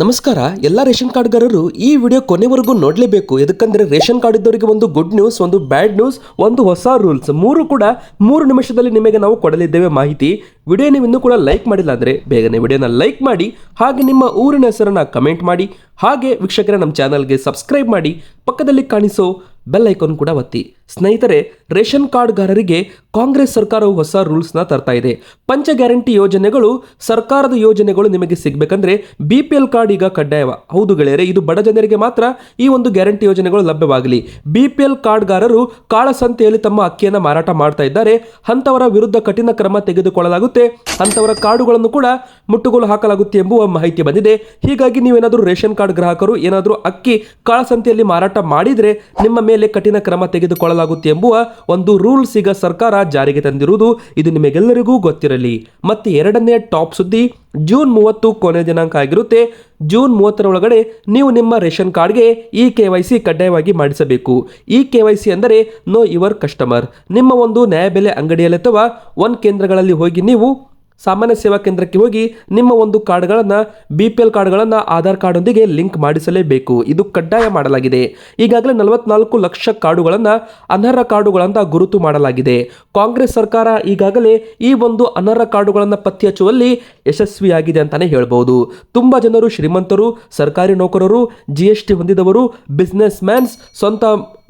ನಮಸ್ಕಾರ, ಎಲ್ಲ ರೇಷನ್ ಕಾರ್ಡ್ಗಾರರು ಈ ವಿಡಿಯೋ ಕೊನೆವರೆಗೂ ನೋಡಲೇಬೇಕು. ಯಾಕಂದ್ರೆ ರೇಷನ್ ಕಾರ್ಡ್ ಇದ್ದವರಿಗೆ ಒಂದು ಗುಡ್ ನ್ಯೂಸ್, ಒಂದು ಬ್ಯಾಡ್ ನ್ಯೂಸ್, ಒಂದು ಹೊಸ ರೂಲ್ಸ್. ಮೂರು ಕೂಡ ಮೂರು ನಿಮಿಷದಲ್ಲಿ ನಿಮಗೆ ನಾವು ಕೊಡಲಿದ್ದೇವೆ ಮಾಹಿತಿ. ವಿಡಿಯೋ ನೀವು ಇನ್ನೂ ಕೂಡ ಲೈಕ್ ಮಾಡಿಲ್ಲ ಅಂದರೆ ಬೇಗನೆ ವಿಡಿಯೋನ ಲೈಕ್ ಮಾಡಿ, ಹಾಗೆ ನಿಮ್ಮ ಊರಿನ ಹೆಸರನ್ನ ಕಮೆಂಟ್ ಮಾಡಿ, ಹಾಗೆ ವೀಕ್ಷಕರ ನಮ್ಮ ಚಾನಲ್ಗೆ ಸಬ್ಸ್ಕ್ರೈಬ್ ಮಾಡಿ, ಪಕ್ಕದಲ್ಲಿ ಕಾಣಿಸೋ ಬೆಲ್ ಐಕಾನ್ ಕೂಡ ಒತ್ತಿ. ಸ್ನೇಹಿತರೆ, ರೇಷನ್ ಕಾರ್ಡ್ಗಾರರಿಗೆ ಕಾಂಗ್ರೆಸ್ ಸರ್ಕಾರವು ಹೊಸ ರೂಲ್ಸ್ನ ತರ್ತಾ ಇದೆ. ಪಂಚ ಗ್ಯಾರಂಟಿ ಯೋಜನೆಗಳು, ಸರ್ಕಾರದ ಯೋಜನೆಗಳು ನಿಮಗೆ ಸಿಗಬೇಕಂದ್ರೆ ಬಿ ಪಿ ಎಲ್ ಕಾರ್ಡ್ ಈಗ ಕಡ್ಡಾಯವ. ಹೌದು ಗೆಳೆಯರೆ, ಇದು ಬಡ ಜನರಿಗೆ ಮಾತ್ರ ಈ ಒಂದು ಗ್ಯಾರಂಟಿ ಯೋಜನೆಗಳು ಲಭ್ಯವಾಗಲಿ. ಬಿ ಪಿ ಎಲ್ ಕಾರ್ಡ್ಗಾರರು ಕಾಳಸಂತೆಯಲ್ಲಿ ತಮ್ಮ ಅಕ್ಕಿಯನ್ನು ಮಾರಾಟ ಮಾಡ್ತಾ ಇದ್ದಾರೆ. ಅಂಥವರ ವಿರುದ್ಧ ಕಠಿಣ ಕ್ರಮ ತೆಗೆದುಕೊಳ್ಳಲಾಗುತ್ತೆ. ಅಂಥವರ ಕಾರ್ಡುಗಳನ್ನು ಕೂಡ ಮುಟ್ಟುಗೋಲು ಹಾಕಲಾಗುತ್ತೆ ಎಂಬುವ ಮಾಹಿತಿ ಬಂದಿದೆ. ಹೀಗಾಗಿ ನೀವೇನಾದರೂ ರೇಷನ್ ಕಾರ್ಡ್ ಗ್ರಾಹಕರು ಏನಾದರೂ ಅಕ್ಕಿ ಕಾಳಸಂತೆಯಲ್ಲಿ ಮಾರಾಟ ಮಾಡಿದರೆ ನಿಮ್ಮ ಮೇಲೆ ಕಠಿಣ ಕ್ರಮ ತೆಗೆದುಕೊಳ್ಳಲಾಗುತ್ತೆ. ಎಂಬುವ ಒಂದು ರೂಲ್ಸ್ ಈಗ ಸರ್ಕಾರ ಜಾರಿಗೆ ತಂದಿರುವುದು ಇದು ನಿಮಗೆಲ್ಲರಿಗೂ ಗೊತ್ತಿರಲಿ. ಮತ್ತೆ ಎರಡನೇ ಟಾಪ್ ಸುದ್ದಿ, ಜೂನ್ ಮೂವತ್ತು ಕೊನೆ ದಿನಾಂಕ ಆಗಿರುತ್ತೆ. ಜೂನ್ ಮೂವತ್ತರ ಒಳಗಡೆ ನೀವು ನಿಮ್ಮ ರೇಷನ್ ಕಾರ್ಡ್ಗೆ ಇ ಕೆ ವೈ ಸಿ ಕಡ್ಡಾಯವಾಗಿ ಮಾಡಿಸಬೇಕು. ಇ ಕೆ ವೈ ಸಿ ಅಂದರೆ ನೋ ಯುವರ್ ಕಸ್ಟಮರ್. ನಿಮ್ಮ ಒಂದು ನ್ಯಾಯಬೆಲೆ ಅಂಗಡಿಯಲ್ಲಿ ಅಥವಾ ಒನ್ ಕೇಂದ್ರಗಳಲ್ಲಿ ಹೋಗಿ ನೀವು ಸಾಮಾನ್ಯ ಸೇವಾ ಕೇಂದ್ರಕ್ಕೆ ಹೋಗಿ ನಿಮ್ಮ ಒಂದು ಕಾರ್ಡ್ಗಳನ್ನು ಬಿ ಪಿ ಎಲ್ ಕಾರ್ಡ್ಗಳನ್ನು, ಆಧಾರ್ ಕಾರ್ಡೊಂದಿಗೆ ಲಿಂಕ್ ಮಾಡಿಸಲೇಬೇಕು. ಇದು ಕಡ್ಡಾಯ ಮಾಡಲಾಗಿದೆ. ಈಗಾಗಲೇ ನಲವತ್ನಾಲ್ಕು ಲಕ್ಷ ಕಾರ್ಡುಗಳನ್ನು ಅನರ್ಹ ಕಾರ್ಡುಗಳಂತ ಗುರುತು ಮಾಡಲಾಗಿದೆ. ಕಾಂಗ್ರೆಸ್ ಸರ್ಕಾರ ಈಗಾಗಲೇ ಈ ಒಂದು ಅನರ್ಹ ಕಾರ್ಡುಗಳನ್ನು ಪತ್ತೆ ಹಚ್ಚುವಲ್ಲಿ ಯಶಸ್ವಿಯಾಗಿದೆ ಅಂತಾನೆ ಹೇಳ್ಬೋದು. ತುಂಬ ಜನರು, ಶ್ರೀಮಂತರು, ಸರ್ಕಾರಿ ನೌಕರರು ಜಿ ಎಸ್ ಟಿ ಹೊಂದಿದವರು ಬಿಸ್ನೆಸ್ ಮ್ಯಾನ್ಸ್ ಸ್ವಂತ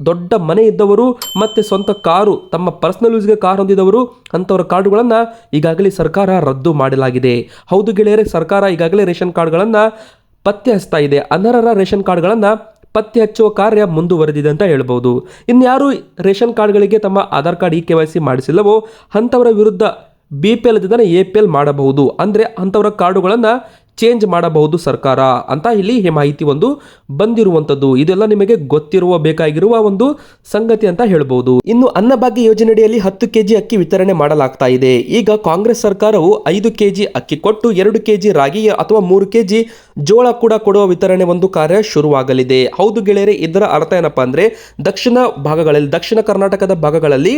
ದೊಡ್ಡ ಮನೆ ಇದ್ದವರು, ಮತ್ತೆ ಸ್ವಂತ ಕಾರು, ತಮ್ಮ ಪರ್ಸನಲ್ ಯೂಸ್ಗೆ ಕಾರ್ ಹೊಂದಿದವರು, ಅಂಥವರ ಕಾರ್ಡುಗಳನ್ನು ಈಗಾಗಲೇ ಸರ್ಕಾರ ರದ್ದು ಮಾಡಲಾಗಿದೆ. ಹೌದು ಗೆಳೆಯರೆ, ಸರ್ಕಾರ ಈಗಾಗಲೇ ರೇಷನ್ ಕಾರ್ಡ್ಗಳನ್ನು ಪತ್ತೆ ಹಚ್ತಾ ಇದೆ. ಅನರ್ಹರ ರೇಷನ್ ಕಾರ್ಡ್ಗಳನ್ನು ಪತ್ತೆ ಹಚ್ಚುವ ಕಾರ್ಯ ಮುಂದುವರೆದಿದೆ ಅಂತ ಹೇಳ್ಬೋದು. ಇನ್ಯಾರು ರೇಷನ್ ಕಾರ್ಡ್ಗಳಿಗೆ ತಮ್ಮ Aadhaar card E K Y C ಮಾಡಿಸಿಲ್ಲವೋ, ಅಂಥವರ ವಿರುದ್ಧ B P L A P L ಮಾಡಬಹುದು. ಅಂದರೆ ಅಂಥವರ ಕಾರ್ಡುಗಳನ್ನು ಚೇಂಜ್ ಮಾಡಬಹುದು ಸರ್ಕಾರ ಅಂತ ಇಲ್ಲಿ ಈ ಮಾಹಿತಿ ಒಂದು ಬಂದಿರುವಂಥದ್ದು ಇದೆಲ್ಲ ನಿಮಗೆ ಗೊತ್ತಿರುವ ಬೇಕಾಗಿರುವ ಒಂದು ಸಂಗತಿ ಅಂತ ಹೇಳ್ಬೋದು. ಇನ್ನು ಅನ್ನಭಾಗ್ಯ ಯೋಜನೆಯಡಿಯಲ್ಲಿ ಹತ್ತು ಕೆಜಿ ಅಕ್ಕಿ ವಿತರಣೆ ಮಾಡಲಾಗ್ತಾ ಇದೆ. ಈಗ ಕಾಂಗ್ರೆಸ್ ಸರ್ಕಾರವು ಐದು ಕೆಜಿ ಅಕ್ಕಿ ಕೊಟ್ಟು ಎರಡು ಕೆಜಿ ರಾಗಿ ಅಥವಾ ಮೂರು ಕೆಜಿ ಜೋಳ ಕೂಡ ಕೊಡುವ ವಿತರಣೆ ಒಂದು ಕಾರ್ಯ ಶುರುವಾಗಲಿದೆ. ಹೌದು ಗೆಳೆಯರೆ, ಇದರ ಅರ್ಥ ಏನಪ್ಪಾ ಅಂದ್ರೆ ದಕ್ಷಿಣ ಭಾಗಗಳಲ್ಲಿ, ದಕ್ಷಿಣ ಕರ್ನಾಟಕದ ಭಾಗಗಳಲ್ಲಿ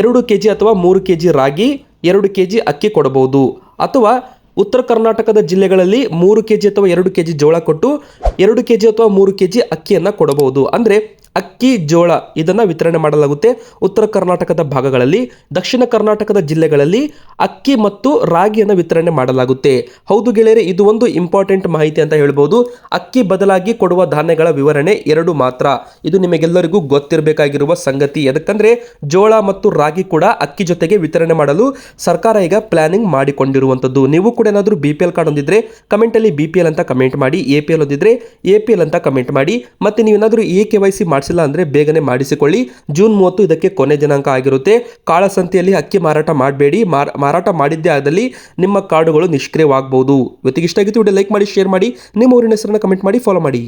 ಎರಡು ಕೆಜಿ ಅಥವಾ ಮೂರು ಕೆಜಿ ರಾಗಿ, ಎರಡು ಕೆಜಿ ಅಕ್ಕಿ ಕೊಡಬಹುದು. ಅಥವಾ ಉತ್ತರ ಕರ್ನಾಟಕದ ಜಿಲ್ಲೆಗಳಲ್ಲಿ ಮೂರು ಕೆ ಜಿ ಅಥವಾ ಎರಡು ಕೆ ಜಿ ಜೋಳ ಕೊಟ್ಟು ಎರಡು ಕೆ ಜಿ ಅಥವಾ ಮೂರು ಕೆ ಜಿ ಅಕ್ಕಿಯನ್ನು ಕೊಡಬಹುದು. ಅಂದರೆ ಅಕ್ಕಿ, ಜೋಳ ಇದನ್ನು ವಿತರಣೆ ಮಾಡಲಾಗುತ್ತೆ ಉತ್ತರ ಕರ್ನಾಟಕದ ಭಾಗಗಳಲ್ಲಿ. ದಕ್ಷಿಣ ಕರ್ನಾಟಕದ ಜಿಲ್ಲೆಗಳಲ್ಲಿ ಅಕ್ಕಿ ಮತ್ತು ರಾಗಿಯನ್ನು ವಿತರಣೆ ಮಾಡಲಾಗುತ್ತೆ. ಹೌದು ಗೆಳೆಯರೆ, ಇದು ಒಂದು ಇಂಪಾರ್ಟೆಂಟ್ ಮಾಹಿತಿ ಅಂತ ಹೇಳ್ಬೋದು. ಅಕ್ಕಿ ಬದಲಾಗಿ ಕೊಡುವ ಧಾನ್ಯಗಳ ವಿವರಣೆ ಎರಡು ಮಾತ್ರ. ಇದು ನಿಮಗೆಲ್ಲರಿಗೂ ಗೊತ್ತಿರಬೇಕಾಗಿರುವ ಸಂಗತಿ. ಯಾಕಂದರೆ ಜೋಳ ಮತ್ತು ರಾಗಿ ಕೂಡ ಅಕ್ಕಿ ಜೊತೆಗೆ ವಿತರಣೆ ಮಾಡಲು ಸರ್ಕಾರ ಈಗ ಪ್ಲಾನಿಂಗ್ ಮಾಡಿಕೊಂಡಿರುವಂಥದ್ದು. ನೀವು ಕೂಡ ಏನಾದರೂ ಬಿ ಪಿ ಎಲ್ ಕಾರ್ಡ್ ಹೊಂದಿದ್ರೆ ಕಮೆಂಟಲ್ಲಿ ಬಿ ಪಿ ಎಲ್ ಅಂತ ಕಮೆಂಟ್ ಮಾಡಿ, ಎ ಪಿ ಎಲ್ ಹೊಂದಿದ್ರೆ ಎ ಪಿ ಎಲ್ ಅಂತ ಕಮೆಂಟ್ ಮಾಡಿ. ಮತ್ತೆ ನೀವೇನಾದರೂ ಎ ಕೆ ವೈ ಸಿ ಮಾಡಿಸಿಲ್ಲ ಅಂದರೆ ಬೇಗನೆ ಮಾಡಿಸಿಕೊಳ್ಳಿ. ಜೂನ್ ಮೂವತ್ತು ಇದಕ್ಕೆ ಕೊನೆ ದಿನಾಂಕ ಆಗಿರುತ್ತೆ. ಕಾಳಸಂತೆಯಲ್ಲಿ ಅಕ್ಕಿ ಮಾರಾಟ ಮಾಡಬೇಡಿ. ಮಾರಾಟ ಮಾಡಿದ್ದೇ ಆದಲ್ಲಿ ನಿಮ್ಮ ಕಾರ್ಡುಗಳು ನಿಷ್ಕ್ರಿಯವಾಗಬಹುದು ಇವತ್ತಿಗೆ ಇಷ್ಟ ಆಗಿತ್ತು ವಿಡಿಯೋ ಲೈಕ್ ಮಾಡಿ, ಶೇರ್ ಮಾಡಿ. ನಿಮ್ಮ ಊರಿನ ಹೆಸರನ್ನು ಕಮೆಂಟ್ ಮಾಡಿ ಫಾಲೋ ಮಾಡಿ.